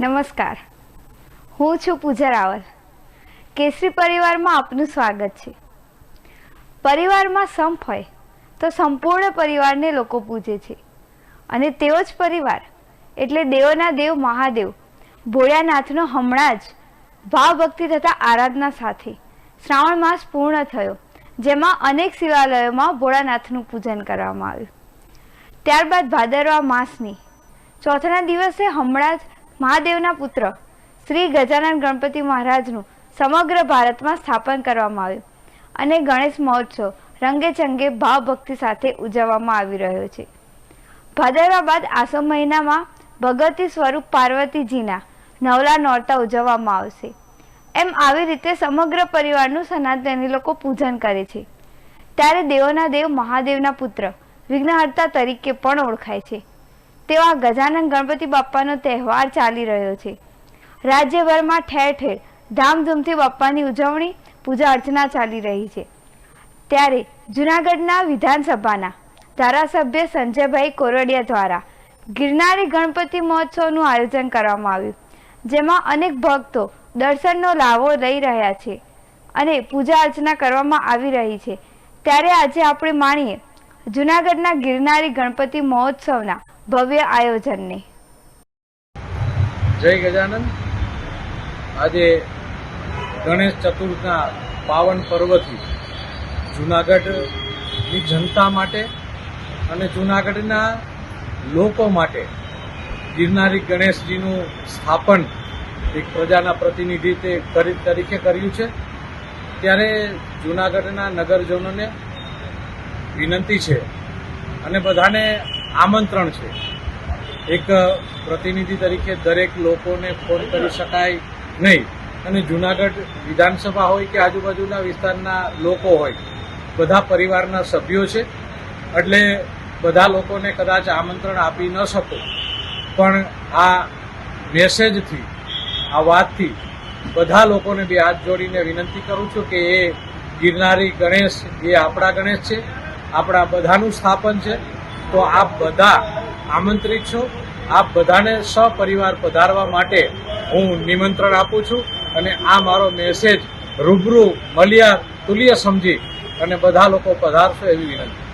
નમસ્કાર. હું છું પૂજા રાવલ. કેસરી પરિવારમાં આપનું સ્વાગત છે. પરિવારમાં સંપ હોય તો સંપૂર્ણ પરિવારને લોકો પૂજે છે. અને તેવો જ પરિવાર એટલે દેવોના દેવ, મહાદેવ, ભોળાનાથનો હમણાં જ ભાવ ભક્તિ તથા આરાધના સાથે શ્રાવણ માસ પૂર્ણ થયો, જેમાં અનેક શિવાલયોમાં ભોળાનાથનું પૂજન કરવામાં આવ્યું. ત્યારબાદ ભાદરવા માસની ચોથના દિવસે હમણાં જ મહાદેવના પુત્ર શ્રી ગજાનન ગણપતિ મહારાજનું સમગ્ર ભારતમાં સ્થાપન કરવામાં આવ્યું. અને ગણેશ મહોત્સવ રંગે ચંગે ભાવભક્તિ સાથે ઉજવવામાં આવી રહ્યો છે. ભાદરવા બાદ આસો મહિનામાં ભગવતી સ્વરૂપ પાર્વતીજીના નવલા નોરતા ઉજવવામાં આવશે. એમ આવી રીતે સમગ્ર પરિવારનું સનાતની લોકો પૂજન કરે છે. ત્યારે દેવોના દેવ મહાદેવના પુત્ર વિઘ્નહર્તા તરીકે પણ ઓળખાય છે. તેવા ગજાનન ગણપતિ બાપ્પાનો તહેવાર ચાલી રહ્યો છે. રાજ્યભરમાં ઠેર ઠેર ધામધૂમથી બાપ્પાની ઉજવણી, પૂજા અર્ચના ચાલી રહી છે. ત્યારે જૂનાગઢના વિધાનસભાના ધારાસભ્ય સંજયભાઈ કોરડિયા દ્વારા ગિરનારી ગણપતિ મહોત્સવનું આયોજન કરવામાં આવ્યું, જેમાં અનેક ભક્તો દર્શનનો લાવો લઈ રહ્યા છે અને પૂજા અર્ચના કરવામાં આવી રહી છે. ત્યારે આજે આપણે માણીએ જૂનાગઢના ગિરનારી ગણપતિ મહોત્સવના ભવ્ય આયોજનને. જય ગજાનંદ. આજે ગણેશ ચતુર્થના પાવન પર્વથી જૂનાગઢની જનતા માટે અને જૂનાગઢના લોકો માટે ગિરનારી ગણેશજીનું સ્થાપન એક પ્રજાના પ્રતિનિધિ તરીકે કર્યું છે. ત્યારે જૂનાગઢના નગરજનોને વિનંતી છે અને બધાને આમંત્રણ છે. એક પ્રતિનિધિ તરીકે દરેક લોકોને ફોન કરી શકાય નહીં. અને જુનાગઢ વિધાનસભા હોય કે આજુબાજુના વિસ્તારના લોકો હોય, બધા પરિવારના સભ્યો છે. એટલે બધા લોકોને કદાચ આમંત્રણ આપી ન શકો, પણ આ મેસેજથી, આ વાતથી બધા લોકોને બે હાથ જોડીને વિનંતી કરું છું કે એ ગિરનારી ગણેશ, એ આપણા ગણેશ છે. આપણા બધાનું સ્થાપન છે. તો આપ બધા આમંત્રિત છો. આપ બધાને સપરિવાર પધારવા માટે હું નિમંત્રણ આપું છું અને આ મારો મેસેજ રૂબરૂ મળ્યા તુલ્ય સમજી અને બધા લોકો પધારશો એવી વિનંતી.